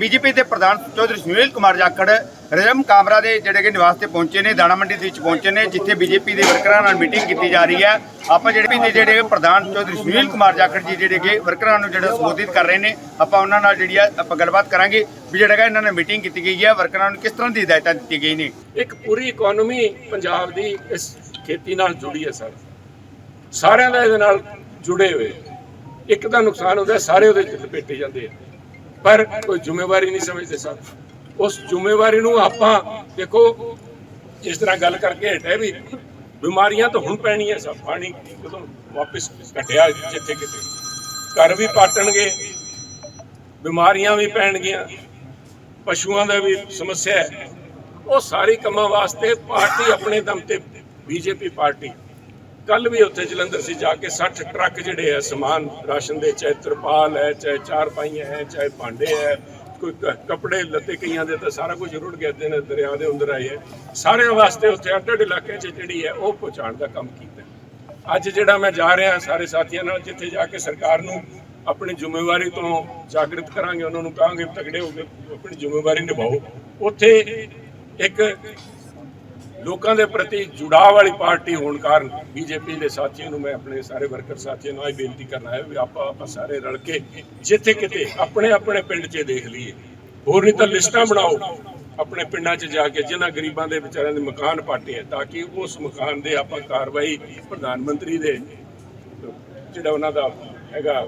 BJP ਦੇ ਪ੍ਰਧਾਨ ਚੌਧਰੀ ਸੁਨੀਲ ਕੁਮਾਰ ਜਾਖੜ ਰਜਮ ਕਾਮਰਾ ਦੇ ਜਿਹੜੇ ਕਿ ਨਿਵਾਸ ਤੇ ਪਹੁੰਚੇ ਨੇ, ਦਾਣਾ ਮੰਡੀ ਦੇ ਵਿੱਚ ਪਹੁੰਚੇ ਨੇ, ਜਿੱਥੇ ਬੀਜੇਪੀ ਦੇ ਵਰਕਰਾਂ ਨਾਲ ਮੀਟਿੰਗ ਕੀਤੀ ਜਾ ਰਹੀ ਹੈ। ਆਪਾਂ ਜਿਹੜੇ ਵੀ ਜਿਹੜੇ ਪ੍ਰਧਾਨ ਚੌਧਰੀ ਸੁਨੀਲ ਕੁਮਾਰ ਜਾਖੜ ਜੀ ਜਿਹੜੇ ਕਿ ਵਰਕਰਾਂ ਨੂੰ ਜਿਹੜਾ ਸੰਬੋਧਿਤ ਕਰ ਰਹੇ ਨੇ, ਆਪਾਂ ਉਹਨਾਂ ਨਾਲ ਜਿਹੜੀ ਆ ਆਪਾਂ ਗੱਲਬਾਤ ਕਰਾਂਗੇ ਵੀ ਜਿਹੜਾ ਕਿ ਇਹਨਾਂ ਨਾਲ ਮੀਟਿੰਗ ਕੀਤੀ ਗਈ ਹੈ, ਵਰਕਰਾਂ ਨੂੰ ਕਿਸ ਤਰ੍ਹਾਂ ਦੀ ਹਦਾਇਤਾਂ ਦਿੱਤੀ ਗਈ ਨੇ? ਇੱਕ ਪੂਰੀ ਇਕਨੋਮੀ ਪੰਜਾਬ ਦੀ ਇਸ ਖੇਤੀ ਨਾਲ ਜੁੜੀ ਹੈ ਸਰ। ਸਾਰਿਆਂ ਦਾ ਇਹਦੇ ਨਾਲ ਜੁੜੇ ਹੋਏ। ਇੱਕ ਦਾ ਨੁਕਸਾਨ ਹੁੰਦਾ, ਸਾਰੇ ਉਹਦੇ ਚ ਲਪੇਟੇ ਜਾਂਦੇ ਆ। ਪਰ ਕੋਈ ਜ਼ਿੰਮੇਵਾਰੀ ਨਹੀਂ ਸਮਝਦੇ ਸਰ ਉਸ ਜ਼ਿੰਮੇਵਾਰੀ ਨੂੰ ਆਪਾਂ ਦੇਖੋ, ਜਿਸ ਤਰ੍ਹਾਂ ਗੱਲ ਕਰਕੇ ਹਟੇ ਵੀ ਬਿਮਾਰੀਆਂ ਤਾਂ ਹੁਣ ਪੈਣੀਆਂ ਸਭ ਪਾਣੀ ਜਦੋਂ ਵਾਪਸ ਘਟਿਆ ਜਿੱਥੇ ਕਿਤੇ। ਘਰ ਵੀ ਪਾਟਣਗੇ, ਬਿਮਾਰੀਆਂ ਵੀ ਪੈਣਗੀਆਂ, ਪਸ਼ੂਆਂ ਦਾ ਵੀ ਸਮੱਸਿਆ ਹੈ। ਉਹ ਸਾਰੀ ਕੰਮਾਂ ਵਾਸਤੇ ਪਾਰਟੀ ਆਪਣੇ ਦਮ ਤੇ, ਬੀਜੇਪੀ ਪਾਰਟੀ। ਕੱਲ ਵੀ ਉੱਥੇ ਜਲੰਧਰ ਸੀ ਜਾ ਕੇ 60 ਟਰੱਕ ਜਿਹੜੇ ਆ, ਸਮਾਨ ਰਾਸ਼ਨ ਦੇ, ਚਾਹੇ ਤਰਪਾਲ ਹੈ, ਚਾਹੇ ਚਾਰ ਪਾਈਆਂ ਹੈ, ਚਾਹੇ ਭਾਂਡੇ ਹੈ, ਕੋਈ ਕੱਪੜੇ ਲੱਤੇ ਕਈਆਂ ਦੇ ਤਾਂ ਸਾਰਾ ਕੁਝ ਰੁੜ ਗਿਆ ਤੇ ਦਰਿਆ ਦੇ ਅੰਦਰ ਆਏ ਹੈ। ਸਾਰਿਆਂ ਵਾਸਤੇ ਉੱਥੇ ਅੱਡ ਅੱਡ ਇਲਾਕੇ 'ਚ ਜਿਹੜੀ ਹੈ ਉਹ ਪਹੁੰਚਾਉਣ ਦਾ ਕੰਮ ਕੀਤਾ ਅੱਜ ਜਿਹੜਾ ਮੈਂ ਜਾ ਰਿਹਾ ਸਾਰੇ ਸਾਥੀਆਂ ਨਾਲ, ਜਿੱਥੇ ਜਾ ਕੇ ਸਰਕਾਰ ਨੂੰ ਆਪਣੀ ਜ਼ਿੰਮੇਵਾਰੀ ਤੋਂ ਜਾਗਰਤ ਕਰਾਂਗੇ, ਉਹਨਾਂ ਨੂੰ ਕਹਾਂਗੇ ਤਗੜੇ ਹੋ ਕੇ ਆਪਣੀ ਜ਼ਿੰਮੇਵਾਰੀ ਨਿਭਾਓ। ਉੱਥੇ ਇੱਕ ਲੋਕਾਂ ਦੇ ਪ੍ਰਤੀ ਜੁੜਾਅ ਵਾਲੀ ਪਾਰਟੀ ਹੋਣ ਕਾਰਨ ਬੀਜੇਪੀ ਦੇ ਸਾਥੀਆਂ ਨੂੰ ਮੈਂ ਆਪਣੇ ਸਾਰੇ ਵਰਕਰ ਸਾਥੀਆਂ ਨੂੰ ਇਹ ਬੇਨਤੀ ਕਰਨਾ ਹੈ ਵੀ ਆਪਾਂ ਆਪਾਂ ਸਾਰੇ ਰਲ ਕੇ ਜਿੱਥੇ ਕਿਤੇ ਆਪਣੇ ਆਪਣੇ ਪਿੰਡ 'ਚ ਦੇਖ ਲਈਏ। ਹੋਰ ਨਹੀਂ ਤਾਂ ਲਿਸਟਾਂ ਬਣਾਓ। ਆਪਣੇ ਪਿੰਡਾਂ 'ਚ ਜਾ ਕੇ ਜਿਨ੍ਹਾਂ ਗਰੀਬਾਂ ਦੇ ਵਿਚਾਰਿਆਂ ਦੇ ਮਕਾਨ ਪਾਟੇ ਆ ਤਾਂ ਕਿ ਉਸ ਮਕਾਨ ਦੇ ਆਪਾਂ ਕਾਰਵਾਈ ਪ੍ਰਧਾਨ ਮੰਤਰੀ ਦੇ ਜਿਹੜਾ ਉਹਨਾਂ ਦਾ ਹੈਗਾ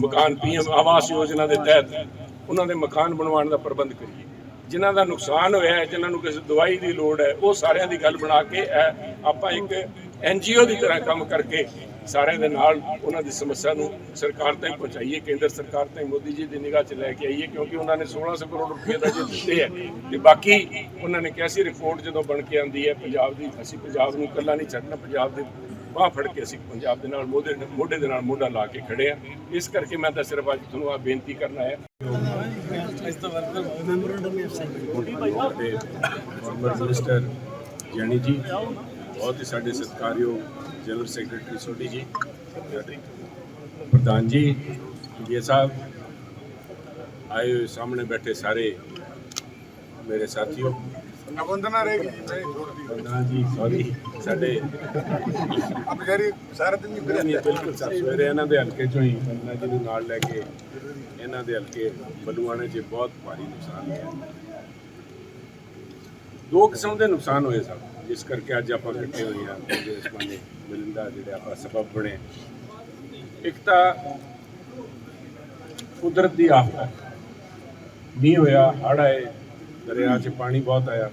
ਮਕਾਨ ਪੀਐਮ ਆਵਾਸ ਯੋਜਨਾ ਦੇ ਤਹਿਤ ਉਹਨਾਂ ਦੇ ਮਕਾਨ ਬਣਵਾਉਣ ਦਾ ਪ੍ਰਬੰਧ ਕਰੀਏ। ਜਿਨ੍ਹਾਂ ਦਾ ਨੁਕਸਾਨ ਹੋਇਆ ਹੈ, ਜਿਨ੍ਹਾਂ ਨੂੰ ਕਿਸੇ ਦਵਾਈ ਦੀ ਲੋੜ ਹੈ, ਉਹ ਸਾਰਿਆਂ ਦੀ ਗੱਲ ਬਣਾ ਕੇ, ਇਹ ਆਪਾਂ ਇੱਕ ਐਨਜੀਓ ਦੀ ਤਰ੍ਹਾਂ ਕੰਮ ਕਰਕੇ ਸਾਰਿਆਂ ਦੇ ਨਾਲ ਉਹਨਾਂ ਦੀ ਸਮੱਸਿਆ ਨੂੰ ਸਰਕਾਰ ਤੱਕ ਪਹੁੰਚਾਈਏ, ਕੇਂਦਰ ਸਰਕਾਰ ਤਾਈਂ ਮੋਦੀ ਜੀ ਦੀ ਨਿਗਾਹ 'ਚ ਲੈ ਕੇ ਆਈਏ, ਕਿਉਂਕਿ ਉਹਨਾਂ ਨੇ 1600 ਕਰੋੜ ਰੁਪਏ ਦਾ ਜੇ ਦਿੱਤੇ ਹੈ, ਤੇ ਬਾਕੀ ਉਹਨਾਂ ਨੇ ਕਿਹਾ ਸੀ ਰਿਪੋਰਟ ਜਦੋਂ ਬਣ ਕੇ ਆਂਦੀ ਹੈ, ਪੰਜਾਬ ਦੀ, ਅਸੀਂ ਪੰਜਾਬ ਨੂੰ ਇਕੱਲਾ ਨਹੀਂ ਛੱਡਣਾ, ਪੰਜਾਬ ਦੇ ਬਾਹ ਫੜ ਕੇ ਅਸੀਂ ਪੰਜਾਬ ਦੇ ਨਾਲ ਮੋਢੇ ਮੋਢੇ ਦੇ ਨਾਲ ਮੋਢਾ ਲਾ ਕੇ ਖੜੇ ਆ ਇਸ ਕਰਕੇ ਮੈਂ ਤਾਂ ਸਿਰਫ ਅੱਜ ਤੁਹਾਨੂੰ ਆ ਬੇਨਤੀ ਕਰਨਾ ਹੈ ਫਾਰਮਰ ਮਿਨਿਸਟਰ ਜੈਣੀ ਜੀ ਬਹੁਤ ਹੀ ਸਾਡੇ ਸਤਿਕਾਰਯੋਗ ਜਨਰਲ ਸੈਕਟਰੀ ਸੋਢੀ ਜੀ ਪ੍ਰਧਾਨ ਜੀ ਜੀ ਸਾਹਿਬ ਆਏ ਹੋਏ ਸਾਹਮਣੇ ਬੈਠੇ ਸਾਰੇ ਮੇਰੇ ਸਾਥੀਓ ਵੰਦਨਾ ਰਹੇਗੀ ਪ੍ਰਧਾਨ ਜੀ ਸੌਰੀ ਸਾਡੇ ਅਬ ਜਾਰੀ ਸਾਰਾ ਦਿਨ ਨਹੀਂ, ਨਹੀਂ, ਬਿਲਕੁਲ ਸਰ ਸਵੇਰੇ ਇਹਨਾਂ ਦੇ ਹਲਕੇ ਚੋਂ ਹੀ ਬੰਦਨਾ ਜੀ ਨੂੰ ਨਾਲ ਲੈ ਕੇ ਇਹਨਾਂ ਦੇ ਹਲਕੇ ਬਲੂਆਣੇ 'ਚ ਬਹੁਤ ਭਾਰੀ ਨੁਕਸਾਨ ਹੋਇਆ। ਦੋ ਕਿਸਮ ਦੇ ਨੁਕਸਾਨ ਹੋਏ ਸਰ ਜਿਸ ਕਰਕੇ ਅੱਜ ਆਪਾਂ ਇਕੱਠੇ ਹੋਏ ਹਾਂ ਤੇ ਇਸ ਬੰਦੇ ਮਿਲਣ ਦਾ ਜਿਹੜੇ ਆਪਾਂ ਸਬਬ ਬਣੇ। ਇੱਕ ਤਾਂ ਕੁਦਰਤ ਦੀ ਆਫਤ ਮੀਂਹ ਹੋਇਆ ਹੜ੍ਹ ਆਏ ਦਰਿਆ 'ਚ ਪਾਣੀ ਬਹੁਤ ਆਇਆ।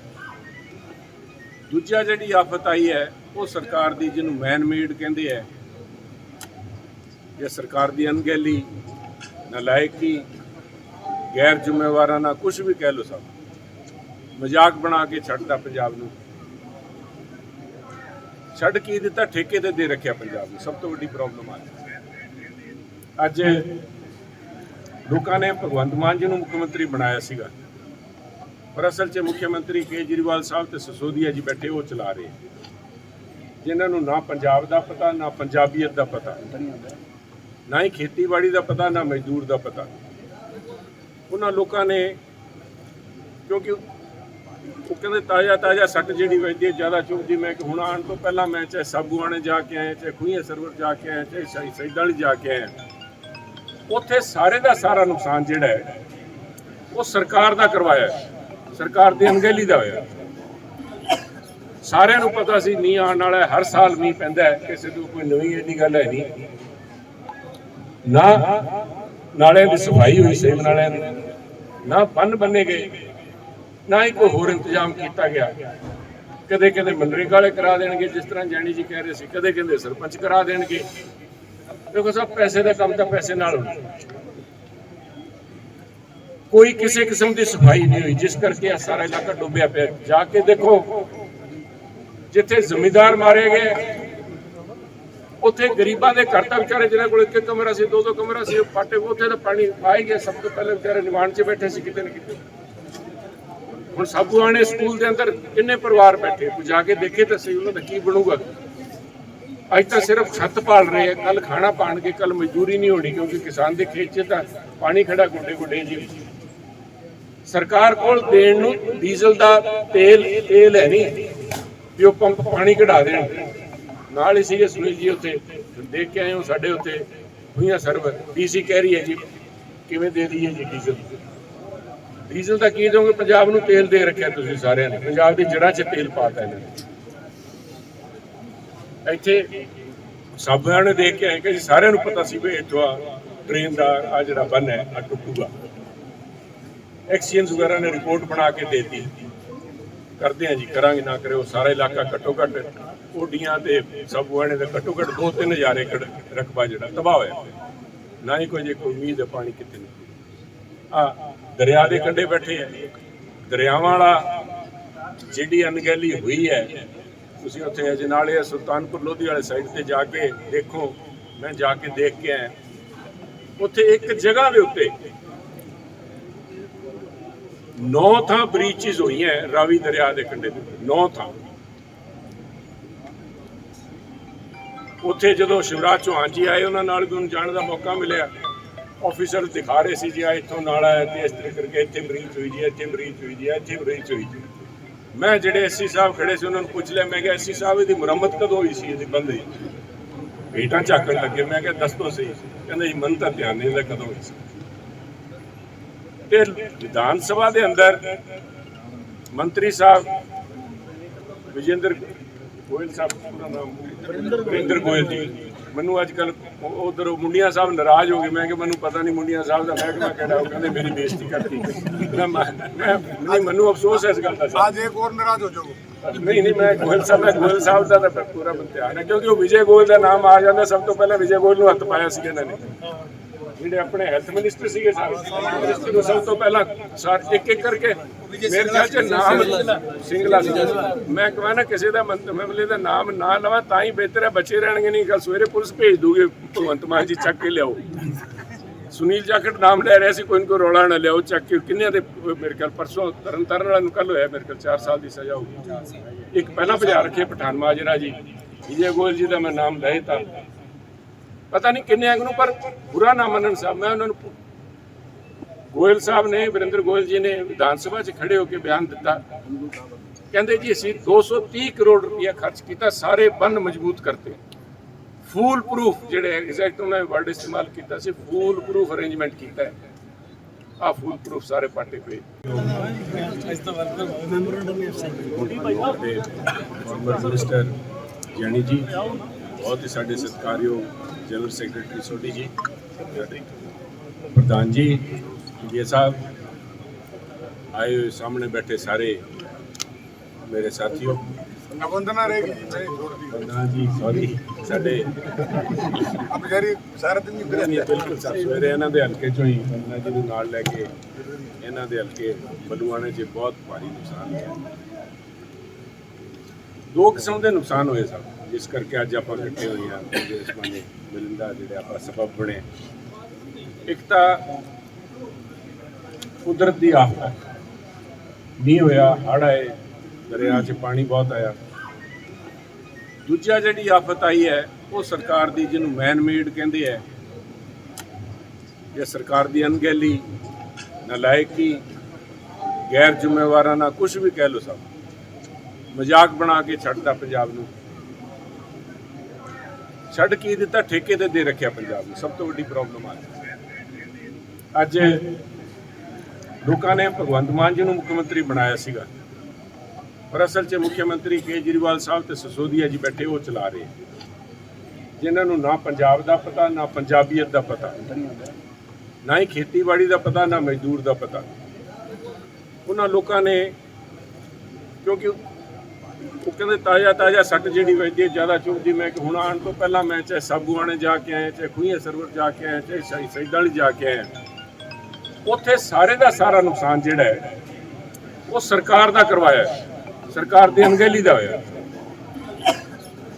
ਦੂਜਾ ਜਿਹੜੀ ਆਫਤ ਆਈ ਹੈ, ਉਹ ਸਰਕਾਰ ਦੀ, ਜਿਹਨੂੰ ਮੈਨ ਮੇਡ ਕਹਿੰਦੇ ਹੈ ਇਹ ਸਰਕਾਰ ਦੀ ਅਣਗਹਿਲੀ, ਨਲਾਇਕੀ, ਗੈਰ ਜ਼ਿੰਮੇਵਾਰਾਨਾ ਕੁਝ ਵੀ ਕਹਿ ਲਓ ਸਭ, ਮਜ਼ਾਕ ਬਣਾ ਕੇ ਛੱਡਦਾ ਪੰਜਾਬ ਨੂੰ। ਛੱਡ ਕੇ ਦਿੱਤਾ? ਠੇਕੇ ਤੇ ਦੇ ਰੱਖਿਆ ਪੰਜਾਬ ਨੂੰ। ਸਭ ਤੋਂ ਵੱਡੀ ਪ੍ਰੋਬਲਮ ਆ। ਅੱਜ ਲੋਕਾਂ ਨੇ ਭਗਵੰਤ ਮਾਨ ਜੀ ਨੂੰ ਮੁੱਖ ਮੰਤਰੀ ਬਣਾਇਆ ਸੀਗਾ। ਪਰ ਅਸਲ 'ਚ ਮੁੱਖ ਮੰਤਰੀ ਕੇਜਰੀਵਾਲ ਸਾਹਿਬ ਤੇ ਸਸੋਦੀਆ ਜੀ ਬੈਠੇ, ਉਹ ਚਲਾ ਰਹੇ ਜਿਨ੍ਹਾਂ ਨੂੰ ਨਾ ਪੰਜਾਬ ਦਾ ਪਤਾ, ਨਾ ਪੰਜਾਬੀਅਤ ਦਾ ਪਤਾ। ਨਾ ਹੀ ਖੇਤੀਬਾੜੀ ਦਾ ਪਤਾ, ਨਾ ਮਜ਼ਦੂਰ ਦਾ ਪਤਾ। ਉਹਨਾਂ ਲੋਕਾਂ ਨੇ, ਕਿਉਂਕਿ ਉਹ ਕਹਿੰਦੇ ਤਾਜ਼ਾ ਤਾਜ਼ਾ ਸੱਟ ਜਿਹੜੀ ਵੱਜਦੀ ਹੈ, ਜ਼ਿਆਦਾ ਚੁੱਭਦੀ ਮੈਂ ਕਿ ਹੁਣ ਆਉਣ ਤੋਂ ਪਹਿਲਾਂ ਮੈਂ ਚਾਹੇ ਸਾਬੂਆਣੇ ਜਾ ਕੇ ਆਇਆ, ਚਾਹੇ ਖੂਹੀਏ ਸਰਵਰ ਜਾ ਕੇ ਆਇਆ, ਚਾਹੇ ਸ਼ਾਹੀ ਸੈਦਾਂ ਵਾਲੀ ਜਾ ਕੇ ਆਇਆ। ਉੱਥੇ ਸਾਰੇ ਦਾ ਸਾਰਾ ਨੁਕਸਾਨ ਜਿਹੜਾ ਹੈ, ਉਹ ਸਰਕਾਰ ਦਾ ਕਰਵਾਇਆ ਹੈ। ਸਰਕਾਰ ਦੀ ਅਣਗਹਿਲੀ ਦਾ ਹੋਇਆ। ਸਾਰਿਆਂ ਨੂੰ ਪਤਾ ਸੀ ਮੀਂਹ ਆਉਣ ਵਾਲਾ ਹਰ ਸਾਲ ਮੀਂਹ ਪੈਂਦਾ ਹੈ, ਕਿਸੇ ਤੋਂ ਕੋਈ ਨਵੀਂ ਇਹਦੀ ਗੱਲ ਹੈ ਨਹੀਂ। ਨਾ ਨਾਲਿਆਂ ਦੀ ਸਫ਼ਾਈ ਹੋਈ ਸੇਮ ਨਾਲਿਆਂ ਦੀ, ਨਾ ਬੰਨ ਬੰਨੇ ਗਏ, ਨਾ ਹੀ ਕੋਈ ਹੋਰ ਇੰਤਜ਼ਾਮ ਕੀਤਾ ਗਿਆ। ਕਦੇ ਕਦੇ ਮਨਰੇਗਾ ਵਾਲੇ ਕਰਾ ਦੇਣਗੇ, ਜਿਸ ਤਰ੍ਹਾਂ ਜੈਣੀ ਜੀ ਕਹਿ ਰਹੇ ਸੀ, ਕਦੇ ਕਹਿੰਦੇ ਸਰਪੰਚ ਕਰਾ ਦੇਣਗੇ। ਦੇਖੋ ਸਭ ਪੈਸੇ ਦਾ ਕੰਮ ਤਾਂ ਪੈਸੇ ਨਾਲ ਹੁੰਦਾ। ਕੋਈ ਕਿਸੇ ਕਿਸਮ ਦੀ ਸਫ਼ਾਈ ਨਹੀਂ ਹੋਈ, ਜਿਸ ਕਰਕੇ ਇਹ ਸਾਰਾ ਇਲਾਕਾ ਡੁੱਬਿਆ ਪਿਆ। ਜਾ ਕੇ ਦੇਖੋ, ਜਿੱਥੇ ਜ਼ਮੀਂਦਾਰ ਮਾਰੇ ਗਏ, ਉੱਥੇ ਗਰੀਬਾਂ ਦੇ ਘਰ ਤਾਂ ਵਿਚਾਰੇ ਜਿਹਨਾਂ ਕੋਲ ਇੱਕ ਕਮਰਾ ਸੀ, ਦੋ ਦੋ ਕਮਰਾ ਸੀ, ਉਹ ਉੱਥੇ ਤਾਂ ਪਾਣੀ ਆ ਹੀ ਗਿਆ। ਸਭ ਤੋਂ ਪਹਿਲੇ ਵਿਚਾਰੇ ਨਿਵਾਣ 'ਚ ਬੈਠੇ ਸੀ, ਕਿਤੇ ਨਾ ਕਿਤੇ। ਹੁਣ ਸਾਬੂਆਣੇ ਸਕੂਲ ਦੇ ਅੰਦਰ ਕਿੰਨੇ ਪਰਿਵਾਰ ਬੈਠੇ? ਕੋਈ ਜਾ ਕੇ ਦੇਖੇ ਤਾਂ ਸਹੀ, ਉਹਨਾਂ ਦਾ ਕੀ ਬਣੂਗਾ? ਅੱਜ ਤਾਂ ਸਿਰਫ ਛੱਤ ਪਾਲ ਰਹੇ ਆ ਕੱਲ ਖਾਣਾ ਪਾਣਗੇ ਕੱਲ ਮਜ਼ਦੂਰੀ ਨਹੀਂ ਹੋਣੀ, ਕਿਉਂਕਿ ਕਿਸਾਨ ਦੇ ਖੇਤ 'ਚ ਤਾਂ ਪਾਣੀ ਖੜਾ ਗੁੱਡੇ ਗੁੱਡੇ ਜੀ। ਸਰਕਾਰ ਕੋਲ ਦੇਣ ਨੂੰ ਡੀਜ਼ਲ ਦਾ ਤੇਲ ਤੇਲ ਹੈ ਨਹੀਂ, ਵੀ ਉਹ ਪੰਪ ਪਾਣੀ ਕਢਾ ਦੇਣ। ਨਾਲ ਹੀ ਸੀਗੇ ਸੁਨੀਲ ਜੀ ਉੱਥੇ ਦੇਖ ਕੇ ਆਏ ਹੋ ਸਾਡੇ ਉੱਤੇ ਹੋਈਆਂ ਸਰਵਰ। ਡੀਸੀ ਕਹਿ ਰਹੀ ਹੈ ਜੀ, ਕਿਵੇਂ ਦੇ ਦਈਏ ਜੀ ਡੀਜ਼ਲ? ਡੀਜ਼ਲ ਦਾ ਕੀ ਦੋਗੇ ਪੰਜਾਬ ਨੂੰ ਤੇਲ ਦੇ ਰੱਖਿਆ ਤੁਸੀਂ ਸਾਰਿਆਂ ਨੇ। ਪੰਜਾਬ ਦੀ ਜੜ੍ਹਾਂ 'ਚ ਤੇਲ ਪਾਤਾ ਇਹਨਾਂ ਨੇ। ਇੱਥੇ ਸਾਬਿਆਂ ਨੇ ਦੇਖ ਕੇ ਆਏ ਕਿ ਸਾਰਿਆਂ ਨੂੰ ਪਤਾ ਸੀ ਵੀ ਇੱਥੋਂ ਆ, ਟ੍ਰੇਨ ਦਾ ਆ ਜਿਹੜਾ ਬੰਨ ਹੈ, ਆ ਟੁੱਟੂਗਾ। ਐਕਸੀਅਨਸ ਵਗੈਰਾ ਨੇ ਰਿਪੋਰਟ ਬਣਾ ਕੇ ਦੇਤੀ। ਕਰਦੇ ਆ ਜੀ, ਕਰਾਂਗੇ, ਨਾ ਕਰਿਓ, ਸਾਰਾ ਇਲਾਕਾ ਘੱਟੋ ਘੱਟ ਓਡੀਆਂ ਤੇ ਸਭ ਵਾਣੇ ਦਾ ਘੱਟੋ ਘੱਟ 2-3000 ਏਕੜ ਰਕਬਾ ਜਿਹੜਾ ਤਬਾਹ ਹੋਇਆ ਨਾ ਹੀ ਕੋਈ ਜੇ ਕੋਈ ਉਮੀਦ ਹੈ ਪਾਣੀ ਕਿਤੇ ਨਹੀਂ ਆ ਦਰਿਆ ਦੇ ਕੰਢੇ ਬੈਠੇ ਆ। ਦਰਿਆਵਾਂ ਵਾਲਾ ਜਿਹੜੀ ਅਣਗਹਿਲੀ ਹੋਈ ਹੈ, ਤੁਸੀਂ ਉੱਥੇ ਅਜਨਾਲੇ ਸੁਲਤਾਨਪੁਰ ਲੋਧੀ ਵਾਲੇ ਸਾਈਡ ਤੇ ਜਾ ਕੇ ਦੇਖੋ। ਮੈਂ ਜਾ ਕੇ ਦੇਖ ਕੇ ਆਇਆ। ਉੱਥੇ ਇੱਕ ਜਗ੍ਹਾ ਦੇ ਉੱਤੇ ਨੌ ਥਾਂ ਬ੍ਰੀਚਸ ਹੋਈਆਂ ਰਾਵੀ ਦਰਿਆ ਦੇ ਕੰਢੇ ਤੇ। ਨੌ ਥਾਂ। ਉੱਥੇ ਜਦੋਂ ਸ਼ਿਵਰਾਜ ਚੌਹਾਨ ਜੀ ਆਏ, ਉਹਨਾਂ ਨਾਲ ਵੀ ਉਹਨੂੰ ਜਾਣ ਦਾ ਮੌਕਾ ਮਿਲਿਆ। ਆਫੀਸਰ ਦਿਖਾ ਰਹੇ ਸੀ ਜੀ, ਆ ਇੱਥੋਂ ਨਾਲ ਆਇਆ ਤੇ ਇਸ ਤਰ੍ਹਾਂ ਕਰਕੇ ਇੱਥੇ ਬ੍ਰੀਚ ਹੋਈ ਜੀ, ਇੱਥੇ ਬ੍ਰੀਚ ਹੋਈ ਜੀ, ਇੱਥੇ ਬ੍ਰੀਚ ਹੋਈ ਜੀ। ਮੈਂ ਜਿਹੜੇ ਐਸਸੀ ਸਾਹਿਬ ਖੜੇ ਸੀ, ਉਹਨਾਂ ਨੂੰ ਪੁੱਛ ਲਿਆ, ਮੈਂ ਕਿਹਾ ਐਸਸੀ ਸਾਹਿਬ, ਇਹਦੀ ਮੁਰੰਮਤ ਕਦੋਂ ਹੋਈ ਸੀ, ਇਹਦੀ ਬੰਦ? ਹੋਈ ਭੇਟਾਂ ਝਾਕਣ ਲੱਗੇ, ਮੈਂ ਕਿਹਾ ਦੱਸ ਦੋ ਸਹੀ। ਕਹਿੰਦੇ ਜੀ, ਮਨ ਤਾਂ ਧਿਆਨ ਨਹੀਂ ਲੱਗਦਾ ਕਦੋਂ ਹੋਈ ਸੀ। ਤੇ ਵਿਧਾਨ ਸਭਾ ਦੇ ਅੰਦਰ ਮੰਤਰੀ ਸਾਹਿਬ ਵਿਜੇਂਦਰ ਗੋਇਲ ਸਾਹਿਬ ਉਹਨਾਂ ਨਾਮ ਵਿਜੇਂਦਰ ਗੋਇਲ ਜੀ। ਮੈਨੂੰ ਅੱਜ ਕੱਲ ਉਧਰ ਮੁੰਡੀਆਂ ਸਾਹਿਬ ਨਾਰਾਜ਼ ਹੋ ਗਏ। ਮੈਂ ਕਿ ਮੈਨੂੰ ਪਤਾ ਨਹੀਂ ਮੁੰਡੀਆਂ ਸਾਹਿਬ ਦਾ ਮਹਿਕਮਾ ਕਿਹੜਾ ਉਹ ਕਹਿੰਦੇ ਮੇਰੀ ਬੇਇੱਜ਼ਤੀ ਕਰਤੀ ਮੈਂ ਮੈਨੂੰ ਅਫਸੋਸ ਹੈ ਇਸ ਗੱਲ ਦਾ ਅੱਜ ਇੱਕ ਹੋਰ ਨਾਰਾਜ਼ ਹੋ ਜਾਓਗੇ। ਨਹੀਂ ਨਹੀਂ ਮੈਂ ਗੋਇਲ ਸਾਹਿਬ ਦਾ ਗੋਇਲ ਸਾਹਿਬ ਦਾ ਤਾਂ ਪੂਰਾ ਬੰਤਿਆਨ ਹੈ ਕਿਉਂਕਿ ਉਹ ਵਿਜੇ ਗੋਇਲ ਦਾ ਨਾਮ ਆ ਜਾਂਦਾ। ਸਭ ਤੋਂ ਪਹਿਲਾਂ ਵਿਜੇ ਗੋਇਲ ਨੂੰ ਹੱਥ ਪਾਇਆ ਸੀ ਇਹਨਾਂ ਨੇ। ਜਿਹੜੇ ਆਪਣੇ ਹੈਲਥ ਮਿਨਿਸਟਰ ਸੀਗੇ ਮਿਨਿਸਟਰ ਨੂੰ ਸਭ ਤੋਂ ਪਹਿਲਾਂ ਸਾਰ ਇੱਕ ਇੱਕ ਕਰਕੇ ਮੇਰੇ ਖਿਆਲ ਚ ਨਾਮ ਸਿੰਗਲਾ। ਸੀ। ਮੈਂ ਕਹਾਂ ਨਾ ਕਿਸੇ ਦਾ ਮਮਲੇ ਦਾ ਨਾਮ ਨਾ ਲਵਾਂ ਤਾਂ ਹੀ ਬਿਹਤਰ ਹੈ ਬੱਚੇ ਰਹਿਣਗੇ ਨਹੀਂ ਕੱਲ ਸਵੇਰੇ ਪੁਲਿਸ ਭੇਜ ਦੂਗੇ ਭਗਵੰਤ ਮਾਨ ਜੀ ਚੱਕ ਕੇ ਲਿਆਓ। ਸੁਨੀਲ ਜਾਖੜ ਨਾਮ ਲੈ ਰਿਹਾ ਸੀ ਕੋਈ ਕੋ ਰੌਲਾ ਨਾ ਲਿਆਓ ਚੱਕ ਕੇ ਕਿੰਨਿਆਂ ਦੇ ਮੇਰੇ ਖਿਆਲ ਪਰਸੋਂ ਤਰਨ ਤਾਰਨ ਵਾਲਾ ਨੂੰ ਕੱਲ ਹੋਇਆ ਮੇਰੇ ਖਿਆਲ 4 ਸਾਲ ਦੀ ਸਜ਼ਾ ਹੋ ਗਈ ਇੱਕ ਪਹਿਲਾਂ ਭਜਾ ਰੱਖੇ ਪਠਾਨ ਮਾਜਰਾ ਜੀ ਵਿਜੇ ਗੋਇਲ ਜੀ ਦਾ ਮੈਂ ਨਾਮ ਲਏ ਤਾਂ ਪਤਾ ਨਹੀਂ ਕਿੰਨੇ ਅੰਗ ਨੂੰ ਪਰ ਬੁਰਾ ਨਾ ਮੰਨਣ ਸਾਹਿਬ ਮੈਂ ਉਹਨਾਂ ਨੂੰ ਗੋਇਲ ਸਾਹਿਬ ਨੇ ਵਰਿੰਦਰ ਗੋਇਲ ਜੀ ਨੇ ਵਿਧਾਨ ਸਭਾ 'ਚ ਖੜੇ ਹੋ ਕੇ ਬਿਆਨ ਦਿੱਤਾ। ਕਹਿੰਦੇ ਜੀ ਅਸੀਂ 230 ਕਰੋੜ ਰੁਪਇਆ ਖਰਚ ਕੀਤਾ ਸਾਰੇ ਬੰਨ ਮਜ਼ਬੂਤ ਕਰਤੇ। ਫੂਲ ਪ੍ਰੂਫ ਜਿਹੜੇ ਐਗਜ਼ੈਕਟ ਉਹਨਾਂ ਨੇ ਵਰਡ ਇਸਤੇਮਾਲ ਕੀਤਾ ਸੀ ਫੂਲ ਪ੍ਰੂਫ ਅਰੇਂਜਮੈਂਟ ਕੀਤਾ। ਹੈ ਆ ਫੂਲ ਪ੍ਰੂਫ ਸਾਰੇ ਪਾਟੇ ਪਏ। ਫਾਰਮਰ ਮਿਨਿਸਟਰ ਜੈਣੀ ਜੀ ਬਹੁਤ ਹੀ ਸਾਡੇ ਸਤਿਕਾਰਯੋਗ ਜਨਰਲ ਸੈਕਟਰੀ ਸੋਢੀ ਜੀ ਪ੍ਰਧਾਨ ਜੀ ਜੀ ਸਾਹਿਬ ਆਏ ਹੋਏ ਸਾਹਮਣੇ ਬੈਠੇ ਸਾਰੇ ਮੇਰੇ ਸਾਥੀਓ। ਵੰਦਨਾ ਰਹੇਗੀ ਜੀ ਵੰਦਨਾ ਜੀ ਸੌਰੀ ਸਾਡੇ ਅਬ ਜਿਹੜੀ ਸਾਰਾ ਦਿਨ ਨਹੀਂ ਕਰਿਆ ਬਿਲਕੁਲ ਸਵੇਰੇ ਇਹਨਾਂ ਦੇ ਹਲਕੇ ਚੋਂ ਹੀ ਵੰਦਨਾ ਜੀ ਨੂੰ ਨਾਲ ਲੈ ਕੇ ਇਹਨਾਂ ਦੇ ਹਲਕੇ ਬਲੂਆਣੇ 'ਚ ਬਹੁਤ ਭਾਰੀ ਨੁਕਸਾਨ ਹੋਇਆ। ਦੋ ਕਿਸਮ ਦੇ ਨੁਕਸਾਨ ਹੋਏ ਸਭ ਜਿਸ ਕਰਕੇ ਅੱਜ ਆਪਾਂ ਇਕੱਠੇ ਹੋਏ ਹਾਂ ਤੇ ਇਸ ਬਾਰੇ ਮਿਲਣ ਦਾ ਜਿਹੜੇ ਆਪਾਂ ਸਬਬ ਬਣੇ। ਇੱਕ ਤਾਂ ਕੁਦਰਤ ਦੀ ਆਫਤ ਮੀਂਹ ਹੋਇਆ, ਹੜ੍ਹ ਆਏ, ਦਰਿਆ 'ਚ ਪਾਣੀ ਬਹੁਤ ਆਇਆ। ਦੂਜਾ ਜਿਹੜੀ ਆਫਤ ਆਈ ਹੈ, ਉਹ ਸਰਕਾਰ ਦੀ ਜਿਹਨੂੰ ਮੈਨ ਮੇਡ ਕਹਿੰਦੇ ਹੈ ਇਹ ਸਰਕਾਰ ਦੀ ਅਣਗਹਿਲੀ, ਨਲਾਇਕੀ ਗੈਰ ਜ਼ਿੰਮੇਵਾਰਾਨਾ ਕੁਝ ਵੀ ਕਹਿ ਲੋ ਸਭ। ਮਜ਼ਾਕ ਬਣਾ ਕੇ ਛੱਡਦਾ ਪੰਜਾਬ ਨੂੰ। ਛੱਡ ਕੀ ਦਿੱਤਾ, ਠੇਕੇ ਤੇ ਦੇ ਰੱਖਿਆ ਪੰਜਾਬ ਨੂੰ। ਸਭ ਤੋਂ ਵੱਡੀ ਪ੍ਰੋਬਲਮ ਆ। ਅੱਜ ਲੋਕਾਂ ਨੇ ਭਗਵੰਤ ਮਾਨ ਜੀ ਨੂੰ ਮੁੱਖ ਮੰਤਰੀ ਬਣਾਇਆ ਸੀਗਾ। ਪਰ ਅਸਲ 'ਚ ਮੁੱਖ ਮੰਤਰੀ ਕੇਜਰੀਵਾਲ ਸਾਹਿਬ ਤੇ ਸਸੋਦੀਆ ਜੀ ਬੈਠੇ, ਉਹ ਚਲਾ ਰਹੇ ਜਿਨ੍ਹਾਂ ਨੂੰ ਨਾ ਪੰਜਾਬ ਦਾ ਪਤਾ, ਨਾ ਪੰਜਾਬੀਅਤ ਦਾ ਪਤਾ। ਨਾ ਹੀ ਖੇਤੀਬਾੜੀ ਦਾ ਪਤਾ, ਨਾ ਮਜ਼ਦੂਰ ਦਾ ਪਤਾ। ਉਹਨਾਂ ਲੋਕਾਂ ਨੇ ਕਿਉਂਕਿ ਉਹ ਕਹਿੰਦੇ ਤਾਜ਼ਾ ਤਾਜ਼ਾ ਸੱਟ ਜਿਹੜੀ ਵੱਜਦੀ ਹੈ ਜ਼ਿਆਦਾ ਚੁੱਭਦੀ। ਮੈਂ ਕਿ ਹੁਣ ਆਉਣ ਤੋਂ ਪਹਿਲਾਂ ਮੈਂ ਚਾਹੇ ਸਾਬੂਆਣੇ ਜਾ ਕੇ ਆਇਆ ਚਾਹੇ ਖੂਹੀਆਂ ਸਰਵਰ ਜਾ ਕੇ ਆਇਆ ਚਾਹੇ ਸਾਈ ਸੈਦਾਂ ਵਾਲੀ ਜਾ ਕੇ ਆਇਆ। ਉੱਥੇ ਸਾਰੇ ਦਾ ਸਾਰਾ ਨੁਕਸਾਨ ਜਿਹੜਾ ਹੈ ਉਹ ਸਰਕਾਰ ਦਾ ਕਰਵਾਇਆ ਸਰਕਾਰ ਦੀ ਅਣਗਹਿਲੀ ਦਾ ਹੋਇਆ।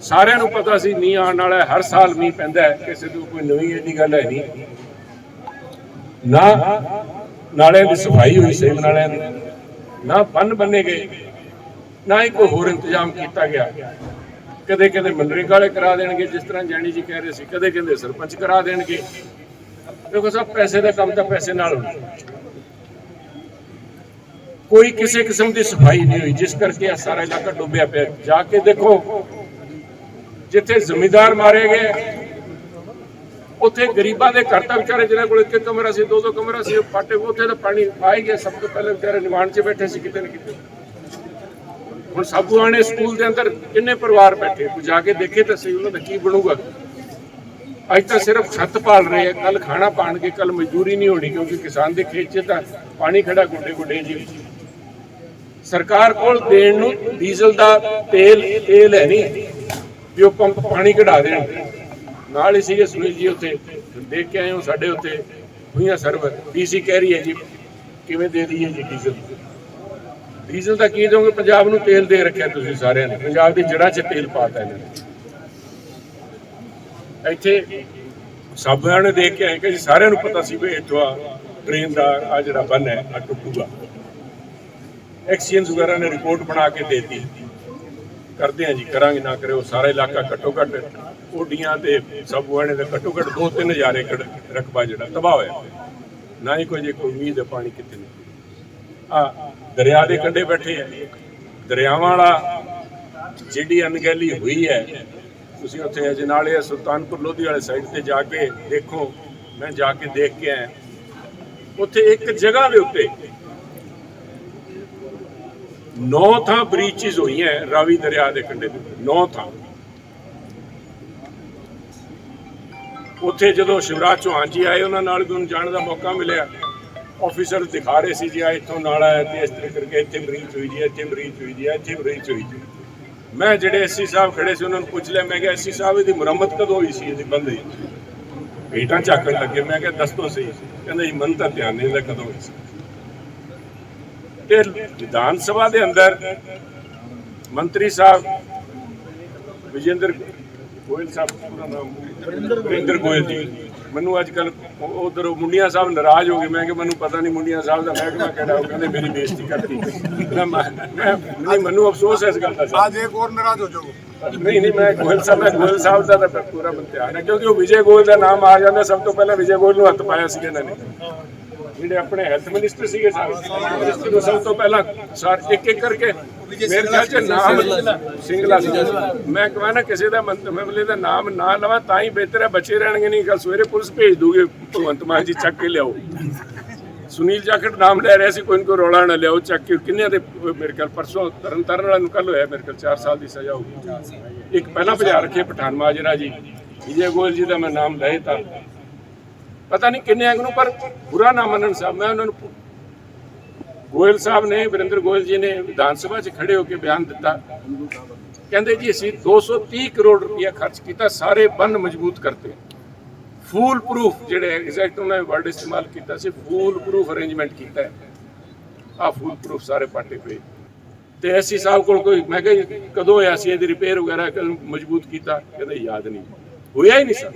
ਸਾਰਿਆਂ ਨੂੰ ਪਤਾ ਸੀ ਮੀਂਹ ਆਉਣ ਵਾਲਾ ਹੈ, ਹਰ ਸਾਲ ਮੀਂਹ ਪੈਂਦਾ ਹੈ। ਕਿਸੇ ਤੋਂ ਕੋਈ ਨਵੀਂ ਇਹਦੀ ਗੱਲ ਹੈ ਨਹੀਂ। ਨਾ ਨਾਲਿਆਂ ਦੀ ਸਫ਼ਾਈ ਹੋਈ ਸਹੀ ਨਾਲਿਆਂ ਦੀ। ਨਾ ਬੰਨ ਬੰਨੇ ਗਏ। ਨਾ ਹੀ ਕੋਈ ਹੋਰ ਇੰਤਜ਼ਾਮ ਕੀਤਾ ਗਿਆ। ਕਦੇ ਕਦੇ ਮਨਰੇਗਾ ਵਾਲੇ ਕਰਾ ਦੇਣਗੇ, ਜਿਸ ਤਰ੍ਹਾਂ ਜੈਣੀ ਜੀ ਕਹਿ ਰਹੇ ਸੀ, ਕਦੇ ਕਹਿੰਦੇ ਸਰਪੰਚ ਕਰਾ ਦੇਣਗੇ। ਦੇਖੋ ਸਭ ਪੈਸੇ ਦਾ ਕੰਮ ਤਾਂ ਪੈਸੇ ਨਾਲ ਹੁੰਦਾ। ਕੋਈ ਕਿਸੇ ਕਿਸਮ ਦੀ ਸਫ਼ਾਈ ਨਹੀਂ ਹੋਈ, ਜਿਸ ਕਰਕੇ ਇਹ ਸਾਰਾ ਇਲਾਕਾ ਡੁੱਬਿਆ ਪਿਆ। ਜਾ ਕੇ ਦੇਖੋ, ਜਿੱਥੇ ਜ਼ਮੀਂਦਾਰ ਮਾਰੇ ਗਏ, ਉੱਥੇ ਗਰੀਬਾਂ ਦੇ ਘਰ ਤਾਂ ਵਿਚਾਰੇ ਜਿਹਨਾਂ ਕੋਲ ਇੱਕ ਕਮਰਾ ਸੀ ਦੋ ਦੋ ਕਮਰਾ ਸੀ, ਉਹ ਪਾਟੇ ਉੱਥੇ ਤਾਂ ਪਾਣੀ ਆ ਹੀ ਗਿਆ। ਸਭ ਤੋਂ ਪਹਿਲੇ ਵਿਚਾਰੇ ਨਿਵਾਣ 'ਚ ਬੈਠੇ ਸੀ ਕਿਤੇ ਨਾ ਕਿਤੇ। ਹੁਣ ਸਾਬੂਆਣੇ ਸਕੂਲ ਦੇ ਅੰਦਰ ਕਿੰਨੇ ਪਰਿਵਾਰ ਬੈਠੇ? ਕੋਈ ਜਾ ਕੇ ਦੇਖੇ ਤਾਂ ਸਹੀ ਉਹਨਾਂ ਦਾ ਕੀ ਬਣੂਗਾ? ਅੱਜ ਤਾਂ ਸਿਰਫ ਛੱਤ ਪਾਲ ਰਹੇ ਆ ਕੱਲ ਖਾਣਾ ਪਾਣਗੇ ਕੱਲ ਮਜ਼ਦੂਰੀ ਨਹੀਂ ਹੋਣੀ ਕਿਉਂਕਿ ਕਿਸਾਨ ਦੇ ਖੇਤ 'ਚ ਤਾਂ ਪਾਣੀ ਖੜਾ ਗੁੱਡੇ ਗੁੱਡੇ ਜੀ। ਸਰਕਾਰ ਕੋਲ ਦੇਣ ਨੂੰ ਡੀਜ਼ਲ ਦਾ ਤੇਲ ਤੇਲ ਹੈ ਨਹੀਂ, ਵੀ ਉਹ ਪੰਪ ਪਾਣੀ ਕਢਾ ਦੇਣ। ਨਾਲ ਹੀ ਸੀਗੇ ਸੁਨੀਲ ਜੀ ਉੱਥੇ, ਦੇਖ ਕੇ ਆਏ ਹੋ ਸਾਡੇ ਉੱਤੇ ਹੋਈਆਂ ਸਰਵਰ। ਡੀਸੀ ਕਹਿ ਰਹੀ ਹੈ ਜੀ, ਕਿਵੇਂ ਦੇ ਦਈਏ ਜੀ ਡੀਜ਼ਲ? ਡੀਜ਼ਲ ਦਾ ਕੀ ਦੋਗੇ? ਪੰਜਾਬ ਨੂੰ ਤੇਲ ਦੇ ਰੱਖਿਆ ਤੁਸੀਂ ਸਾਰਿਆਂ ਨੇ। ਪੰਜਾਬ ਦੀ ਜੜ੍ਹਾਂ 'ਚ ਤੇਲ ਪਾਤਾ ਇਹਨਾਂ ਨੇ। ਇੱਥੇ ਸਾਬਿਆਂ ਨੇ ਦੇਖ ਕੇ ਆਏ ਕਿ ਸਾਰਿਆਂ ਨੂੰ ਪਤਾ ਸੀ ਵੀ ਇੱਥੋਂ ਆ ਟ੍ਰੇਨ ਦਾ ਆ ਜਿਹੜਾ ਬੰਨ ਹੈ, ਆ ਟੁੱਟੂਗਾ ਐਕਸੀਅਨਸ ਵਗੈਰਾ ਨੇ ਰਿਪੋਰਟ ਬਣਾ ਕੇ ਦੇਤੀ। ਕਰਦੇ ਆ ਜੀ, ਕਰਾਂਗੇ, ਨਾ ਕਰਿਓ, ਸਾਰਾ ਇਲਾਕਾ ਘੱਟੋ ਘੱਟ ਓਡੀਆਂ ਤੇ ਸਭ ਵਾਣੇ ਦਾ ਘੱਟੋ ਘੱਟ 2-3000 ਏਕੜ ਰਕਬਾ ਜਿਹੜਾ ਤਬਾਹ ਹੋਇਆ। ਨਾ ਹੀ ਕੋਈ ਜੇ ਕੋਈ ਉਮੀਦ ਹੈ, ਪਾਣੀ ਕਿੱਥੇ ਨਹੀਂ। ਆ ਦਰਿਆ ਦੇ ਕੰਢੇ ਬੈਠੇ ਆ। ਦਰਿਆਵਾਂ ਵਾਲਾ ਜਿਹੜੀ ਅਣਗਹਿਲੀ ਹੋਈ ਹੈ, ਤੁਸੀਂ ਉੱਥੇ ਅਜਨਾਲੇ ਸੁਲਤਾਨਪੁਰ ਲੋਧੀ ਵਾਲੇ ਸਾਈਡ ਤੇ ਜਾ ਕੇ ਦੇਖੋ। ਮੈਂ ਜਾ ਕੇ ਦੇਖ ਕੇ ਆਇਆ। ਉੱਥੇ ਇੱਕ ਜਗ੍ਹਾ ਦੇ ਉੱਤੇ ਨੌ ਥਾਂ ਬ੍ਰੀਚਿਸ ਹੋਈਆਂ ਰਾਵੀ ਦਰਿਆ ਦੇ ਕੰਢੇ ਤੇ ਨੌ ਥਾਂ। ਉੱਥੇ ਜਦੋਂ ਸ਼ਿਵਰਾਜ ਚੌਹਾਨ ਜੀ ਆਏ, ਉਹਨਾਂ ਨਾਲ ਵੀ ਉਹਨੂੰ ਜਾਣ ਦਾ ਮੌਕਾ ਮਿਲਿਆ। ਆਫੀਸਰ ਦਿਖਾ ਰਹੇ ਸੀ ਜੀ ਆ ਇੱਥੋਂ ਨਾਲਾ ਹੈ ਤੇ ਇਸ ਤਰ੍ਹਾਂ ਕਰਕੇ ਇੱਥੇ ਬ੍ਰੀਚ ਹੋਈ ਜੀ ਇੱਥੇ ਬ੍ਰੀਚ ਹੋਈ ਜੀ ਇੱਥੇ ਬ੍ਰੀਚ ਹੋਈ ਜੀ ਮੈਂ ਜਿਹੜੇ ਐਸਸੀ ਸਾਹਿਬ ਖੜੇ ਸੀ ਉਹਨਾਂ ਨੂੰ ਪੁੱਛ ਲਿਆ ਮੈਂ ਕਿਹਾ ਐਸਸੀ ਸਾਹਿਬ ਇਹਦੀ ਮੁਰੰਮਤ ਕਦੋਂ ਹੋਈ ਸੀ ਇਹਦੀ ਬੰਦ ਹੋਈ ਭੇਟਾਂ ਝਾਕਣ ਲੱਗੇ ਮੈਂ ਕਿਹਾ ਦੱਸ ਦੋ ਸਹੀ ਕਹਿੰਦੇ ਜੀ ਮਨ ਤਾਂ ਧਿਆਨ ਨਹੀਂ ਦਾ ਕਦੋਂ ਹੋਈ ਸੀ। ਤੇ ਵਿਧਾਨ ਸਭਾ ਦੇ ਅੰਦਰ ਮੰਤਰੀ ਸਾਹਿਬ ਵਿਜੇਂਦਰ ਗੋਇਲ ਸਾਹਿਬ ਪੂਰਾ ਨਾਮ ਵਰਿੰਦਰ ਗੋਇਲ ਜੀ। ਮੈਨੂੰ ਅੱਜ ਕੱਲ ਉਧਰ ਮੁੰਡੀਆਂ ਸਾਹਿਬ ਨਾਰਾਜ਼ ਹੋ ਗਏ। ਮੈਂ ਕਿ ਮੈਨੂੰ ਪਤਾ ਨਹੀਂ ਮੁੰਡੀਆਂ ਸਾਹਿਬ ਦਾ ਮਹਿਕਮਾ ਕਿਹੜਾ ਉਹ ਕਹਿੰਦੇ ਮੇਰੀ ਬੇਇੱਜ਼ਤੀ ਕਰਤੀ। ਮੈਂ ਮੈਨੂੰ ਅਫਸੋਸ ਹੈ ਇਸ ਗੱਲ ਦਾ ਅੱਜ ਇੱਕ ਹੋਰ ਨਾਰਾਜ਼ ਹੋ ਜਾਓ ਨਹੀਂ ਨਹੀਂ ਮੈਂ ਗੋਇਲ ਸਾਹਿਬ ਮੈਂ ਸਾਹਿਬ ਦਾ ਤਾਂ ਪੂਰਾ ਬੰਤਿਆ ਹੈ ਕਿਉਂਕਿ ਉਹ ਵਿਜੇ ਗੋਇਲ ਦਾ ਨਾਮ ਆ ਜਾਂਦਾ। ਸਭ ਤੋਂ ਪਹਿਲਾਂ ਵਿਜੇ ਗੋਇਲ ਨੂੰ ਹੱਥ ਪਾਇਆ ਸੀ ਇਹਨਾਂ ਨੇ। ਜਿਹੜੇ ਆਪਣੇ ਹੈਲਥ ਮਿਨਿਸਟਰ ਸੀਗੇ ਸਾਰੇ ਮਿਨਿਸਟਰ ਨੂੰ ਸਭ ਤੋਂ ਪਹਿਲਾਂ ਸਾਰ, ਇੱਕ ਇੱਕ ਕਰਕੇ ਮੇਰੇ ਖਿਆਲ ਚ ਨਾਮ ਸਿੰਗਲਾ ਸੀ। ਮੈਂ ਕਹਾਂ ਨਾ ਕਿਸੇ ਦਾ ਮੰਤਰੀ ਦਾ ਨਾਮ ਨਾ ਲਵਾਂ, ਤਾਂ ਹੀ ਬਿਹਤਰ ਹੈ, ਬੱਚੇ ਰਹਿਣਗੇ ਨਹੀਂ ਕੱਲ ਸਵੇਰੇ ਪੁਲਿਸ ਭੇਜ ਦੂਗੇ, ਭਗਵੰਤ ਮਾਨ ਜੀ ਚੱਕ ਕੇ ਲਿਆਓ। ਸੁਨੀਲ ਜਾਖੜ ਨਾਮ ਲੈ ਰਿਹਾ ਸੀ, ਕੋਈ ਇਨਕੋ ਰੌਲਾ ਨਾ ਲਿਆਓ, ਚੱਕ ਕੇ ਕਿੰਨਿਆਂ ਦੇ, ਮੇਰੇ ਖਿਆਲ ਪਰਸੋਂ ਤਰਨ ਤਾਰਨ ਵਾਲਾ ਨੂੰ ਕੱਲ ਹੋਇਆ, ਮੇਰੇ ਖਿਆਲ 4 ਸਾਲ ਦੀ ਸਜ਼ਾ ਹੋਊਗੀ ਇੱਕ ਪਹਿਲਾਂ ਭਜਾ ਰੱਖੇ ਪਠਾਨ ਮਾਜਰਾ ਜੀ, ਵਿਜੇ ਗੋਇਲ ਜੀ ਦਾ ਮੈਂ ਨਾਮ ਲਏ ਤਾਂ ਪਤਾ ਨਹੀਂ ਕਿੰਨੇ ਅੰਗ ਨੂੰ, ਪਰ ਬੁਰਾ ਨਾ ਮੰਨਣ ਸਾਹਿਬ, ਮੈਂ ਉਹਨਾਂ ਨੂੰ ਗੋਇਲ ਸਾਹਿਬ ਨੇ, ਵਰਿੰਦਰ ਗੋਇਲ ਜੀ ਨੇ ਵਿਧਾਨ ਸਭਾ 'ਚ ਖੜੇ ਹੋ ਕੇ ਬਿਆਨ ਦਿੱਤਾ। ਕਹਿੰਦੇ ਜੀ, ਅਸੀਂ 230 ਕਰੋੜ ਰੁਪਇਆ ਖਰਚ ਕੀਤਾ, ਸਾਰੇ ਬੰਨ ਮਜ਼ਬੂਤ ਕਰਤੇ। ਫੂਲ ਪ੍ਰੂਫ ਜਿਹੜੇ ਐਗਜ਼ੈਕਟ ਉਹਨਾਂ ਨੇ ਵਰਡ ਇਸਤੇਮਾਲ ਕੀਤਾ ਸੀ, ਫੂਲ ਪ੍ਰੂਫ ਅਰੇਂਜਮੈਂਟ ਕੀਤਾ ਹੈ। ਆ ਫੂਲ ਪ੍ਰੂਫ ਸਾਰੇ ਪਾਟੇ ਪਏ। ਤੇ ਐਸੀ ਸਾਹਿਬ ਕੋਲ ਕੋਈ, ਮੈਂ ਕਿਹਾ ਕਦੋਂ ਹੋਇਆ ਸੀ, ਇਹਦੀ ਰਿਪੇਅਰ ਵਗੈਰਾ ਮਜ਼ਬੂਤ ਕੀਤਾ? ਕਹਿੰਦੇ, ਯਾਦ ਨਹੀਂ। ਹੋਇਆ ਹੀ ਨਹੀਂ ਸਰ।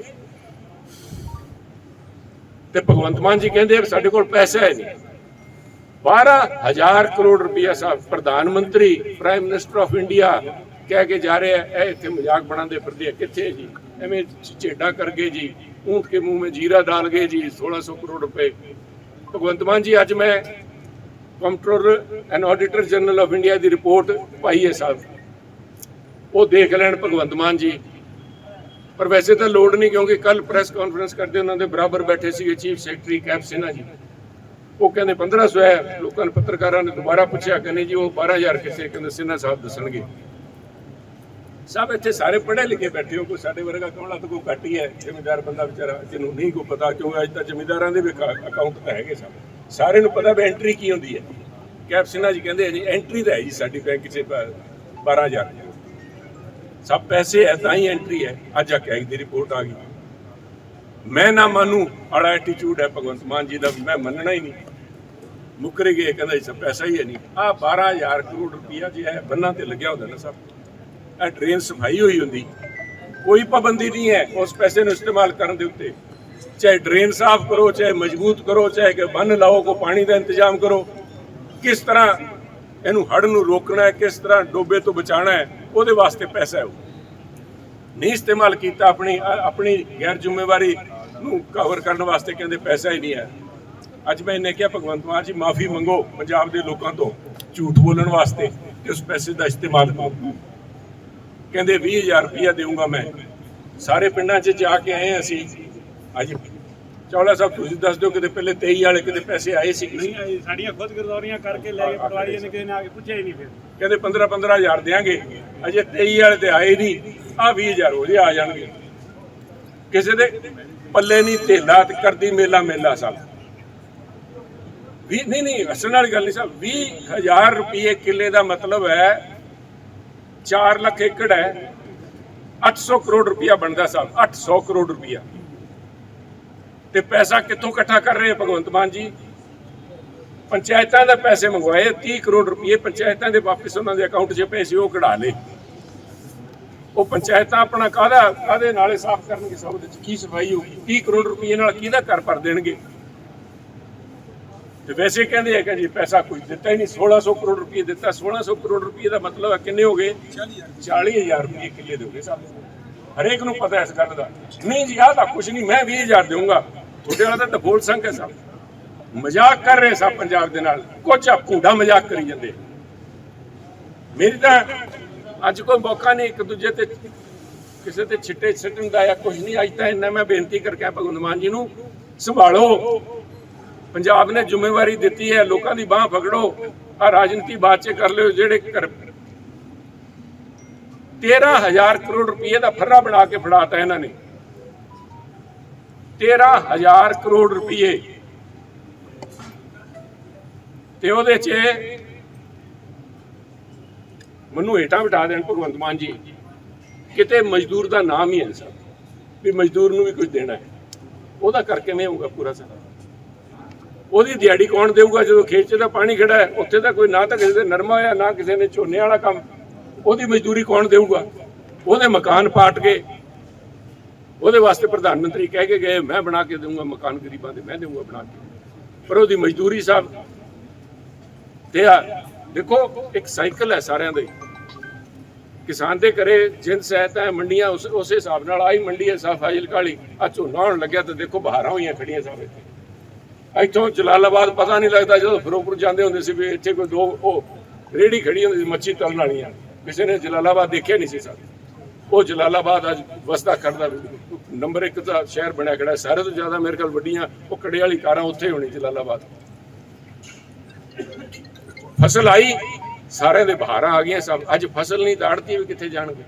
ਤੇ ਭਗਵੰਤ ਮਾਨ ਜੀ ਕਹਿੰਦੇ ਆ ਸਾਡੇ ਕੋਲ ਪੈਸਾ ਹੈ ਨਹੀਂ। 12000 ਕਰੋੜ ਰੁਪਇਆ ਸਾਹਿਬ ਪ੍ਰਧਾਨ ਮੰਤਰੀ ਪ੍ਰਾਈਮ ਮਿਨਿਸਟਰ ਆਫ ਇੰਡੀਆ ਕਹਿ ਕੇ ਜਾ ਰਿਹਾ ਹੈ ਇੱਥੇ ਮਜ਼ਾਕ ਬਣਾਉਂਦੇ ਫਿਰਦੇ ਕਿੱਥੇ ਜੀ? ਐਵੇਂ ਝੇਡਾ ਕਰ ਗਏ ਜੀ ਊਂਟ ਕੇ ਮੂੰਹ ਮੇ ਜੀਰਾ ਡਾਲ ਗਏ ਜੀ 1600 ਕਰੋੜ ਰੁਪਏ। ਭਗਵੰਤ ਮਾਨ ਜੀ, ਅੱਜ ਮੈਂ comptroller and auditor general of India the report ਪਾਈ ਹੈ ਸਾਹਿਬ। ਉਹ ਦੇਖ ਲੈਣ ਭਗਵੰਤ ਮਾਨ ਜੀ ਪਰ ਵੈਸੇ ਤਾਂ ਲੋੜ ਨਹੀਂ ਕਿਉਂਕਿ ਕੱਲ ਪ੍ਰੈਸ ਕਾਨਫਰੰਸ ਕਰਦੇ ਉਹਨਾਂ ਦੇ ਬਰਾਬਰ ਬੈਠੇ ਸੀਗੇ ਚੀਫ ਸੈਕਟਰੀ ਕੈਪ ਸਿਨਹਾ ਜੀ। ਉਹ ਕਹਿੰਦੇ 1500 ਹੈ, ਲੋਕਾਂ ਨੇ ਪੱਤਰਕਾਰਾਂ ਨੇ ਦੁਬਾਰਾ ਪੁੱਛਿਆ, ਕਹਿੰਦੇ ਜੀ ਉਹ 12000 ਕਿਸੇ ਕਹਿੰਦੇ ਸਿਨਹਾ ਸਾਹਿਬ ਦੱਸਣਗੇ। ਸਭ ਇੱਥੇ ਸਾਰੇ ਪੜ੍ਹੇ ਲਿਖੇ ਬੈਠੇ ਹੋ, ਕੋਈ ਸਾਡੇ ਵਰਗਾ ਕਮਲਾ ਤਾਂ ਕੋਈ ਘੱਟ ਹੀ ਹੈ। ਜ਼ਿਮੀਦਾਰ ਬੰਦਾ ਵਿਚਾਰਾ, ਜਿਹਨੂੰ ਨਹੀਂ ਕੋਈ ਪਤਾ ਕਿਉਂਕਿ ਅੱਜ ਤਾਂ ਜ਼ਿਮੀਦਾਰਾਂ ਦੇ ਵੀ ਅਕਾਊਂਟ ਤਾਂ ਹੈਗੇ ਸਭ। ਸਾਰੇ ਨੂੰ ਪਤਾ ਵੀ ਐਂਟਰੀ ਕੀ ਹੁੰਦੀ ਹੈ। ਕੈਪ ਸਿਨਹਾ ਜੀ ਕਹਿੰਦੇ ਆ ਜੀ ਐਂਟਰੀ ਤਾਂ ਹੈ ਜੀ ਸਾਡੀ ਬੈਂਕ 'ਚ 12000 ਸਭ ਪੈਸੇ ਹੈ ਹੀ ਐਂਟਰੀ ਹੈ। ਅੱਜ ਆ ਕੈਗ ਦੀ ਰਿਪੋਰਟ ਆ ਗਈ। ਮੈਂ ਨਾ ਮੰਨੂ ਅੜਾ ਐਟੀਟਿਊਡ ਹੈ ਭਗਵੰਤ ਮਾਨ ਜੀ ਦਾ, ਮੈਂ ਮੰਨਣਾ ਹੀ ਨਹੀਂ। ਮੁੱਕਰੇ ਗਏ, ਕਹਿੰਦਾ ਇਸ ਪੈਸਾ ਹੀ ਹੈ ਨਹੀਂ। ਆ 12000 ਕਰੋੜ ਰੁਪਇਆ ਜੇ ਹੈ, ਬੰਨਾਂ ਤੇ ਲੱਗਿਆ ਹੁੰਦਾ ਨਾ ਸਭ। ਇਹ ਡਰੇਨ ਸਫ਼ਾਈ ਹੋਈ ਹੁੰਦੀ। ਕੋਈ ਪਾਬੰਦੀ ਨਹੀਂ ਹੈ ਉਸ ਪੈਸੇ ਨੂੰ ਇਸਤੇਮਾਲ ਕਰਨ ਦੇ ਉੱਤੇ। ਚਾਹੇ ਡਰੇਨ ਸਾਫ਼ ਕਰੋ, ਚਾਹੇ ਮਜ਼ਬੂਤ ਕਰੋ, ਚਾਹੇ ਕਿ ਬੰਨ ਲਾਓ, ਕੋ ਪਾਣੀ ਦਾ ਇੰਤਜ਼ਾਮ ਕਰੋ। ਕਿਸ ਤਰ੍ਹਾਂ ਇਹਨੂੰ ਹੜ੍ਹ ਨੂੰ ਰੋਕਣਾ ਹੈ, ਕਿਸ ਤਰ੍ਹਾਂ ਡੋਬੇ ਤੋਂ ਬਚਾਉਣਾ ਹੈ ਉਹਦੇ ਵਾਸਤੇ ਪੈਸਾ ਹੈ ਉਹ। ਨਹੀਂ ਇਸਤੇਮਾਲ ਕੀਤਾ ਆਪਣੀ ਆਪਣੀ ਗੈਰ ਜ਼ਿੰਮੇਵਾਰੀ ਨੂੰ ਕਵਰ ਕਰਨ ਵਾਸਤੇ ਕਹਿੰਦੇ ਪੈਸਾ ਹੀ ਨਹੀਂ ਹੈ। ਅੱਜ ਮੈਂ ਇਹਨੇ ਕਿਹਾ, ਭਗਵੰਤ ਮਾਨ ਜੀ, ਮਾਫੀ ਮੰਗੋ ਪੰਜਾਬ ਦੇ ਲੋਕਾਂ ਤੋਂ ਝੂਠ ਬੋਲਣ ਵਾਸਤੇ ਤੇ ਉਸ ਪੈਸੇ ਦਾ ਇਸਤੇਮਾਲ ਕਰੋ। ਕਹਿੰਦੇ 20000 ਰੁਪਇਆ ਦੇਵਾਂਗਾ ਮੈਂ। ਸਾਰੇ ਪਿੰਡਾਂ 'ਚ ਜਾ ਕੇ ਆਏ ਅਸੀਂ। ਅੱਜ ਚੌਲਾ ਸਾਹਿਬ, ਤੁਸੀਂ ਦੱਸ ਦਿਓ ਕਿਤੇ ਪਹਿਲੇ 23 ਵਾਲੇ ਕਿਤੇ ਪੈਸੇ ਆਏ ਸੀ ਕਿ ਨਹੀਂ? ਨਹੀਂ, ਸਾਡੀਆਂ ਖੁਦ ਗਰਦੌਰੀਆਂ ਕਰਕੇ ਲੈ ਕੇ ਪਟਵਾਰੀ ਨੇ ਕਿਸੇ ਨੇ ਆ ਕੇ ਪੁੱਛਿਆ ਹੀ ਨਹੀਂ ਫਿਰ। ਕਹਿੰਦੇ 15 15000 ਦੇਾਂਗੇ ਅਜੇ 23 ਵਾਲੇ ਤੇ ਆਏ ਨਹੀਂ। ਆ 20000 ਹੋ ਜੇ ਆ ਜਾਣਗੇ। ਕਿਸੇ ਦੇ ਪੱਲੇ ਨਹੀਂ ਢੇਲਾ ਤੇ ਕਰਦੀ ਮੇਲਾ ਮੇਲਾ ਸਭ ਵੀ ਨਹੀਂ ਨਹੀਂ ਅਸਲ ਨਾਲ ਗੱਲ ਨਹੀਂ ਸਾਹਿਬ 20000 ਰੁਪਏ ਕਿੱਲੇ ਦਾ ਮਤਲਬ ਹੈ 4 ਲੱਖ ਏਕੜ ਹੈ। 800 ਕਰੋੜ ਰੁਪਇਆ ਬਣਦਾ ਸਾਹਿਬ 800 ਕਰੋੜ ਰੁਪਇਆ। ਤੇ ਪੈਸਾ ਕਿੱਥੋਂ ਇਕੱਠਾ ਕਰ ਰਹੇ ਭਗਵੰਤ ਮਾਨ ਜੀ? ਪੰਚਾਇਤਾਂ ਦੇ ਪੈਸੇ ਮੰਗਵਾਏ 30 ਕਰੋੜ ਰੁਪਏ ਪੰਚਾਇਤਾਂ ਦੇ ਵਾਪਸ ਉਹਨਾਂ ਦੇ ਅਕਾਊਂਟ 'ਚ ਪੈਸੇ ਉਹ ਕਢਾ ਲਏ। ਉਹ ਪੰਚਾਇਤਾਂ ਆਪਣਾ ਕਾਹਦਾ, ਕਾਹਦੇ ਨਾਲੇ ਸਾਫ਼ ਕਰਨਗੇ ਸਭ ਉਹਦੇ 'ਚ? ਕੀ ਸਫ਼ਾਈ ਹੋਊਗੀ? 30 ਕਰੋੜ ਰੁਪਏ ਨਾਲ ਕਿਹਦਾ ਘਰ ਭਰ ਦੇਣਗੇ? ਤੇ ਵੈਸੇ ਕਹਿੰਦੇ ਆ ਕਿ ਜੀ ਪੈਸਾ ਕੋਈ ਦਿੱਤਾ ਹੀ ਨਹੀਂ 1600 ਕਰੋੜ ਰੁਪਏ ਦਿੱਤਾ। 1600 ਕਰੋੜ ਰੁਪਏ ਦਾ ਮਤਲਬ ਹੈ ਕਿੰਨੇ ਹੋ ਗਏ? 40000 ਰੁਪਏ ਕਿੱਲੇ ਦੇ ਹੋ ਗਏ ਹਰੇਕ ਨੂੰ ਪਤਾ ਇਸ ਗੱਲ ਦਾ। ਨਹੀਂ ਜੀ, ਆਹ ਤਾਂ ਕੁਝ ਨਹੀਂ, ਮੈਂ 20000 ਦੇਵਾਂਗਾ ਤੁਹਾਡੇ ਵਾਲਾ ਤਾਂ ਡਿਫੋਲਟ ਸੰਖ ਹੈ ਸਾਹਿਬ ਮਜ਼ਾਕ ਕਰ ਰਹੇ ਸਭ ਪੰਜਾਬ ਦੇ ਨਾਲ। ਕੁਝ ਆ ਭੂੰਡਾ ਮਜ਼ਾਕ ਕਰੀ ਜਾਂਦੇ। ਮੇਰੀ ਤਾਂ ਅੱਜ ਕੋਈ ਮੌਕਾ ਨਹੀਂ, ਇੱਕ ਦੂਜੇ ਤੇ ਕਿਸੇ ਤੇ ਛਿੱਟੇ ਛੱਟਣ ਦਾ ਜਾਂ ਕੁਝ ਨਹੀਂ। ਅੱਜ ਤਾਂ ਇੰਨਾ ਮੈਂ ਬੇਨਤੀ ਕਰਕੇ ਭਗਵੰਤ ਮਾਨ ਜੀ ਨੂੰ, ਸੰਭਾਲੋ। ਪੰਜਾਬ ਨੇ ਜ਼ਿੰਮੇਵਾਰੀ ਦਿੱਤੀ ਹੈ, ਲੋਕਾਂ ਦੀ ਬਾਹ ਫਗੜੋ। ਆ ਰਾਜਨੀਤੀ ਬਾਅਦ ਚ ਕਰ ਲਿਓ, ਜਿਹੜੇ ਕਰ 13000 ਕਰੋੜ ਰੁਪਏ ਦਾ ਫਰਰਾ ਬਣਾ ਕੇ ਫੜਾਤਾ ਇਹਨਾਂ ਨੇ। 13000 ਕਰੋੜ ਰੁਪਏ ਤੇ ਉਹਦੇ 'ਚ ਮੈਨੂੰ ਹੇਠਾਂ ਬਿਠਾ ਦੇਣ ਭਗਵੰਤ ਮਾਨ ਜੀ। ਕਿਤੇ ਮਜ਼ਦੂਰ ਦਾ ਨਾਮ ਹੀ ਹੈ ਸਰ, ਵੀ ਮਜ਼ਦੂਰ ਨੂੰ ਵੀ ਕੁਝ ਦੇਣਾ ਹੈ। ਉਹਦਾ ਕਰਕੇ ਨਹੀਂ ਹੋਊਗਾ ਪੂਰਾ ਸਰ? ਉਹਦੀ ਦਿਹਾੜੀ ਕੌਣ ਦੇਊਗਾ ਜਦੋਂ ਖੇਤ 'ਚ ਦਾ ਪਾਣੀ ਖੜਾ ਹੈ, ਉੱਥੇ ਤਾਂ ਕੋਈ ਨਾ ਤਾਂ ਕਿਸੇ ਦੇ ਨਰਮਾ ਹੋਇਆ, ਨਾ ਕਿਸੇ ਨੇ ਝੋਨੇ ਵਾਲਾ ਕੰਮ। ਉਹਦੀ ਮਜ਼ਦੂਰੀ ਕੌਣ ਦੇਊਗਾ? ਉਹਦੇ ਮਕਾਨ ਪਾਟ ਕੇ, ਉਹਦੇ ਵਾਸਤੇ ਪ੍ਰਧਾਨ ਮੰਤਰੀ ਕਹਿ ਕੇ ਗਏ, ਮੈਂ ਬਣਾ ਕੇ ਦੇਵਾਂਗਾ ਮਕਾਨ ਗਰੀਬਾਂ ਦੇ, ਮੈਂ ਦੇਵਾਂਗਾ ਬਣਾ ਕੇ। ਪਰ ਉਹਦੀ ਮਜ਼ਦੂਰੀ ਸਾਹਿਬ ਤੇ ਆ, ਦੇਖੋ, ਇੱਕ ਸਾਈਕਲ ਹੈ ਸਾਰਿਆਂ ਦਾ ਕਿਸਾਨ ਦੇ ਘਰੇ ਜਿੰਦ ਸਹਾਇਤਾ ਹੈ, ਮੰਡੀਆਂ ਉਸ, ਉਸੇ ਹਿਸਾਬ ਨਾਲ ਆਈ ਮੰਡੀ ਹੈ, ਸਾਫ਼ ਫਾਜ਼ਿਲ ਕਾਲੀ ਆ ਝੋਨਾ ਹੋਣ ਲੱਗਿਆ ਤਾਂ ਦੇਖੋ ਬਹਾਰਾਂ ਹੋਈਆਂ ਖੜੀਆਂ ਸਭ ਇੱਥੇ ਇੱਥੋਂ ਜਲਾਲਾਬਾਦ ਪਤਾ ਨਹੀਂ ਲੱਗਦਾ ਜਦੋਂ ਫਿਰੋਜ਼ਪੁਰ ਜਾਂਦੇ ਹੁੰਦੇ ਸੀ ਵੀ ਇੱਥੇ ਕੋਈ ਦੋ, ਉਹ ਰੇੜੀ ਖੜੀ ਹੁੰਦੀ ਸੀ, ਮੱਛੀ ਤਲਣ ਵਾਲੀਆਂ। ਕਿਸੇ ਨੇ ਜਲਾਲਾਬਾਦ ਦੇਖਿਆ ਨਹੀਂ ਸੀ ਸਭ ਉਹ ਜਲਾਲਾਬਾਦ ਅੱਜ ਵਸਦਾ ਕਰਦਾ। ਨੰਬਰ 1 ਦਾ ਸ਼ਹਿਰ ਬਣਿਆ ਖੜਾ ਹੈ। ਸਾਰੇ ਤੋਂ ਜ਼ਿਆਦਾ ਮੇਰੇ ਕੋਲ ਵੱਡੀਆਂ, ਉਹ ਕੜੇ ਵਾਲੀ ਕਾਰਾਂ ਉੱਥੇ ਹੋਣੀ ਜਲਾਲਾਬਾਦ। ਫਸਲ ਆਈ, ਸਾਰਿਆਂ ਦੇ ਬਹਾਰਾਂ ਆ ਗਈਆਂ ਸਭ। ਅੱਜ ਫਸਲ ਨਹੀਂ ਦਾੜਤੀ ਵੀ ਕਿੱਥੇ ਜਾਣਗੇ?